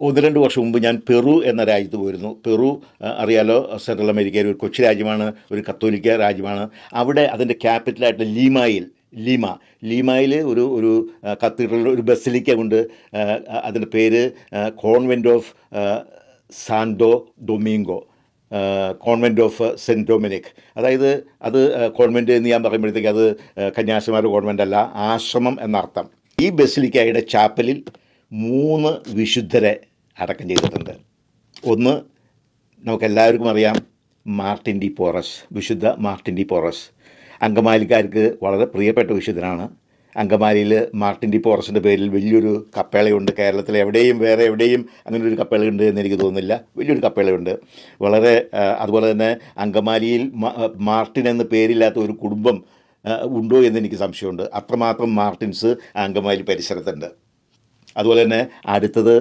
ഒന്ന് രണ്ട് വർഷം മുമ്പ് ഞാൻ പെറു എന്ന രാജ്യത്ത് പോയിരുന്നു. പെറു അറിയാലോ സെൻട്രൽ അമേരിക്കയിൽ ഒരു കൊച്ചു രാജ്യമാണ് ഒരു കത്തോലിക്ക രാജ്യമാണ്. അവിടെ അതിന്റെ ക്യാപിറ്റലായിട്ട് ലീമായിൽ ലീമ. ലീമയിൽ ഒരു ഒരു കത്തീഡ്രൽ ഒരു ബസിലിക്ക ഉണ്ട്. അതിന്റെ പേര് convent of Santo Domingo convent of saint Dominic. അതായത് അത് കോൺവെന്റ് എന്ന് ഞാൻ പറയുമ്പോഴത്തേക്ക് അത് കന്യാസിമാരുടെ കോൺവെന്റ് അല്ല ആശ്രമം എന്നർത്ഥം. ഈ ബസിലിക്കയുടെ ചാപ്പലിൽ മൂന്ന് വിശുദ്ധരെ അടക്കം ചെയ്തിട്ടുണ്ട്. ഒന്ന് നമുക്കെല്ലാവർക്കും അറിയാം മാർട്ടിൻ ഡി പോറസ് വിശുദ്ധ മാർട്ടിൻ ഡി പോറസ്. അങ്കമാലിക്കാർക്ക് വളരെ പ്രിയപ്പെട്ട വിശുദ്ധനാണ്. അങ്കമാലിയിൽ മാർട്ടിൻ ഡി പോറസിന്റെ പേരിൽ വലിയൊരു കപ്പേളയുണ്ട്. കേരളത്തിൽ എവിടെയും വേറെ എവിടെയും അങ്ങനെ ഒരു കപ്പേളയുണ്ട് എന്ന് എനിക്ക് തോന്നുന്നില്ല. വലിയൊരു കപ്പേളയുണ്ട്. വളരെ അതുപോലെ തന്നെ അങ്കമാലിയിൽ മാർട്ടിൻ എന്ന പേരില്ലാത്ത ഒരു കുടുംബം ഉണ്ടോ എന്ന് എനിക്ക് സംശയമുണ്ട്. അത്രമാത്രം മാർട്ടിൻസ് അങ്കമാലി പരിസരത്തുണ്ട്. അതുപോലെ തന്നെ അടുത്തത്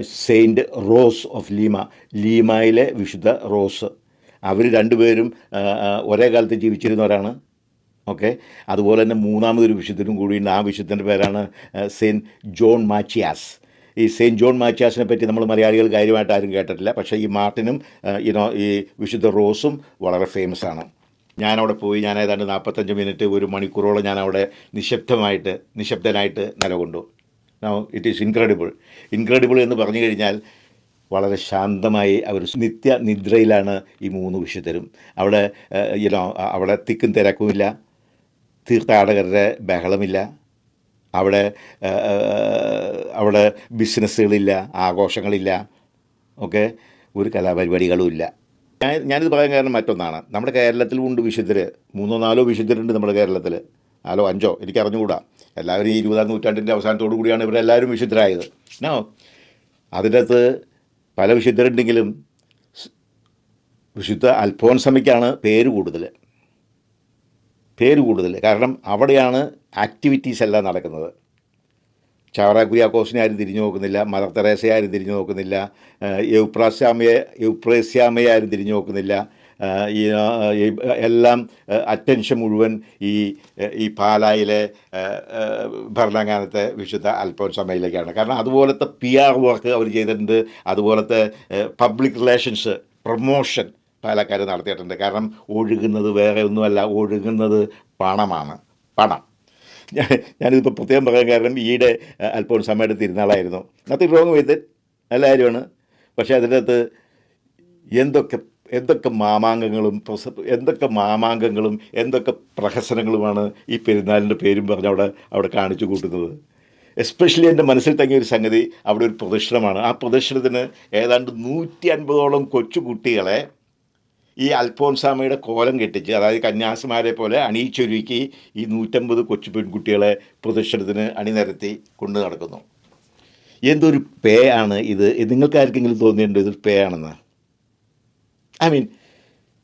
സെയിന്റ് റോസ് ഓഫ് ലീമ ലീമയിലെ വിശുദ്ധ റോസ്. അവർ രണ്ടുപേരും ഒരേ കാലത്ത് ജീവിച്ചിരുന്നവരാണ്. ഓക്കെ? അതുപോലെ തന്നെ മൂന്നാമതൊരു വിശുദ്ധനും കൂടിയുണ്ട്. ആ വിശുദ്ധന്റെ പേരാണ് സെയിന്റ് ജോൺ മാച്ചിയാസ് ഈ സെയിന്റ് ജോൺ മാച്ചിയാസിനെ പറ്റി നമ്മൾ മലയാളികൾ കാര്യമായിട്ട് ആരും കേട്ടിട്ടില്ല. പക്ഷേ ഈ മാർട്ടിനും യുനോ ഈ വിശുദ്ധ റോസും വളരെ ഫേമസ് ആണ്. ഞാനവിടെ പോയി ഞാൻ ഏതാണ്ട് നാൽപ്പത്തഞ്ച് മിനിറ്റ് ഒരു മണിക്കൂറോളം ഞാൻ അവിടെ നിശബ്ദമായിട്ട് നിശബ്ദനായിട്ട് നിലകൊണ്ടു. ഇറ്റ് ഈസ് ഇൻക്രെഡിബിൾ ഇൻക്രെഡിബിൾ എന്ന് പറഞ്ഞു കഴിഞ്ഞാൽ വളരെ ശാന്തമായി അവർ നിത്യ നിദ്രയിലാണ് ഈ മൂന്ന് വിശുദ്ധരും. അവിടെ യുനോ അവിടെ തിക്കും തിരക്കുമില്ല. തീർത്ഥാടകരുടെ ബഹളമില്ല. അവിടെ അവിടെ ബിസിനസ്സുകളില്ല ആഘോഷങ്ങളില്ല. ഒക്കെ ഒരു കലാപരിപാടികളും ഇല്ല. ഞാൻ ഞാനിത് പറയാൻ കാരണം മറ്റൊന്നാണ്. നമ്മുടെ കേരളത്തിലും ഉണ്ട് വിശുദ്ധർ മൂന്നോ നാലോ വിശുദ്ധരുണ്ട് നമ്മുടെ കേരളത്തിൽ നാലോ അഞ്ചോ എനിക്ക് അറിഞ്ഞുകൂടാ. എല്ലാവരും ഈ ഇരുപതാം നൂറ്റാണ്ടിന്റെ അവസാനത്തോടു കൂടിയാണ് ഇവരെല്ലാവരും വിശുദ്ധരായത്. നോ അതിന്റെ അകത്ത് പല വിശുദ്ധരുണ്ടെങ്കിലും വിശുദ്ധ അൽഫോൻസമ്മയ്ക്കാണ് പേര് കൂടുതൽ പേര് കൂടുതൽ കാരണം അവിടെയാണ് ആക്ടിവിറ്റീസ് എല്ലാം നടക്കുന്നത്. ചാവറ കുര്യാക്കോസിനെ ആരും തിരിഞ്ഞു നോക്കുന്നില്ല മദർ തെരേസയെ ആരും തിരിഞ്ഞു നോക്കുന്നില്ല യൗപ്രാസ്യാമയെ യൗപ്രേസ്യാമയെ ആരും തിരിഞ്ഞു നോക്കുന്നില്ല ഈ എല്ലാം അറ്റൻഷൻ മുഴുവൻ ഈ ഈ പാലായിലെ ഭരണങ്ങാനത്തെ വിശുദ്ധ അൽഫോൻസമയിലേക്കാണ് കാരണം അതുപോലത്തെ പി ആർ വർക്ക് അവർ ചെയ്തിട്ടുണ്ട്. അതുപോലത്തെ പബ്ലിക് റിലേഷൻസ് പ്രൊമോഷൻ പാലക്കാർ നടത്തിയിട്ടുണ്ട്. കാരണം ഒഴുകുന്നത് വേറെ ഒന്നുമല്ല. ഒഴുകുന്നത് പണമാണ്. പണം. ഞാൻ ഞാനിതിപ്പോൾ പ്രത്യേകം പറയാൻ കാരണം ഈയിടെ അൽഫോൻസമ്മയുടെ തിരുനാളായിരുന്നു. നത്തിങ് റോങ് വിത്ത് നല്ല കാര്യമാണ് പക്ഷേ അതിന്റെ അകത്ത് എന്തൊക്കെ എന്തൊക്കെ മാമാങ്കങ്ങളും എന്തൊക്കെ മാമാങ്കങ്ങളും എന്തൊക്കെ പ്രഹസനങ്ങളുമാണ് ഈ പെരുന്നാളിന്റെ പേരും പറഞ്ഞ് അവിടെ അവിടെ കാണിച്ചു കൂട്ടുന്നത്. എസ്പെഷ്യലി എന്റെ മനസ്സിൽ തങ്ങിയ ഒരു സംഗതി അവിടെ ഒരു പ്രദർശനമാണ് ആ പ്രദർശനത്തിന് ഏതാണ്ട് നൂറ്റി അൻപതോളം കൊച്ചുകുട്ടികളെ ഈ അൽഫോൻസാമയുടെ കോലം കെട്ടിച്ച് അതായത് കന്യാസിമാരെ പോലെ അണിയിച്ചൊരുക്കി ഈ നൂറ്റമ്പത് കൊച്ചു പെൺകുട്ടികളെ പ്രദർശനത്തിന് അണിനിരത്തി കൊണ്ടു നടക്കുന്നു. എന്തൊരു പേ ആണ് ഇത്. ഇത് നിങ്ങൾക്ക് ആർക്കെങ്കിലും തോന്നിയിട്ടുണ്ടോ ഇതൊരു പേ ഐ മീൻ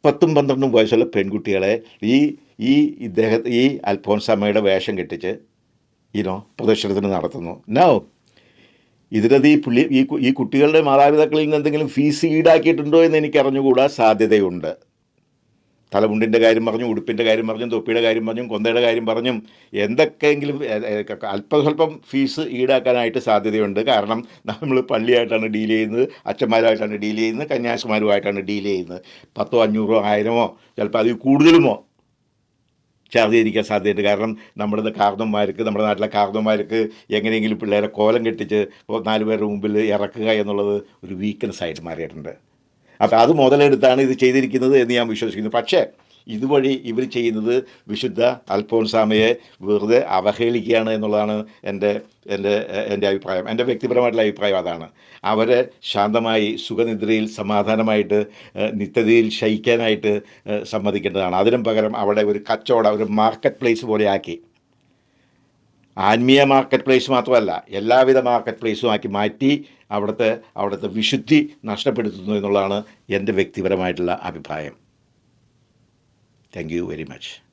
പത്തും പന്ത്രണ്ടും വയസ്സുള്ള പെൺകുട്ടികളെ ഈ ഈ ഇദ്ദേഹത്തെ ഈ അൽഫോൻസാമയുടെ വേഷം കെട്ടിച്ച് ഈനോ പ്രദർശനത്തിന് നടത്തുന്നു. നോ ഇതിനകത്ത് ഈ പുള്ളി ഈ ഈ കുട്ടികളുടെ മാതാപിതാക്കളിൽ നിന്ന് എന്തെങ്കിലും ഫീസ് ഈടാക്കിയിട്ടുണ്ടോ എന്ന് എനിക്ക് അറിഞ്ഞുകൂടാ സാധ്യതയുണ്ട്. തലമുണ്ടിന്റെ കാര്യം പറഞ്ഞു ഉടുപ്പിന്റെ കാര്യം പറഞ്ഞും തൊപ്പിയുടെ കാര്യം പറഞ്ഞും കൊന്തയുടെ കാര്യം പറഞ്ഞും എന്തൊക്കെയെങ്കിലും എ- എ- അല്പം സ്വല്പം ഫീസ് ഈടാക്കാനായിട്ട് സാധ്യതയുണ്ട്. കാരണം നമ്മൾ പള്ളിയായിട്ടാണ് ഡീൽ ചെയ്യുന്നത് അച്ഛന്മാരുമായിട്ടാണ് ഡീൽ ചെയ്യുന്നത് കന്യാസിമാരുമായിട്ടാണ് ഡീൽ ചെയ്യുന്നത്. പത്തോ അഞ്ഞൂറോ ആയിരമോ ചിലപ്പോൾ അതിൽ കൂടുതലുമോ ചാർജ് ചെയ്തിരിക്കാൻ സാധ്യതയുണ്ട്. കാരണം നമ്മുടെ കാർന്നന്മാർക്ക് നമ്മുടെ നാട്ടിലെ കാർന്നന്മാർക്ക് എങ്ങനെയെങ്കിലും പിള്ളേരെ കോലം കെട്ടിച്ച് നാല് പേരുടെ മുമ്പിൽ ഇറക്കുക എന്നുള്ളത് ഒരു വീക്ക്നെസ് ആയിട്ട് മാറിയിട്ടുണ്ട്. അപ്പോൾ അത് മുതലെടുത്താണ് ഇത് ചെയ്തിരിക്കുന്നത് എന്ന് ഞാൻ വിശ്വസിക്കുന്നു. പക്ഷേ ഇതുവഴി ഇവർ ചെയ്യുന്നത് വിശുദ്ധ അൽഫോൻസാമയെ വെറുതെ അവഹേളിക്കുകയാണ് എന്നുള്ളതാണ് എന്റെ എന്റെ എന്റെ അഭിപ്രായം. എന്റെ വ്യക്തിപരമായിട്ടുള്ള അഭിപ്രായം അതാണ്. അവരെ ശാന്തമായി സുഖനിദ്രയിൽ സമാധാനമായിട്ട് നിത്യതയിൽ ശയിക്കാനായിട്ട് സമ്മതിക്കേണ്ടതാണ്. അതിനും പകരം അവിടെ ഒരു കച്ചവടം ഒരു മാർക്കറ്റ് പ്ലേസ് പോലെ ആക്കി. ആത്മീയ മാർക്കറ്റ് പ്ലേസ് മാത്രമല്ല എല്ലാവിധ മാർക്കറ്റ് പ്ലേസും ആക്കി മാറ്റി അവിടുത്തെ അവിടുത്തെ വിശുദ്ധി നഷ്ടപ്പെടുത്തുന്നു എന്നുള്ളതാണ് എന്റെ വ്യക്തിപരമായിട്ടുള്ള അഭിപ്രായം. Thank you very much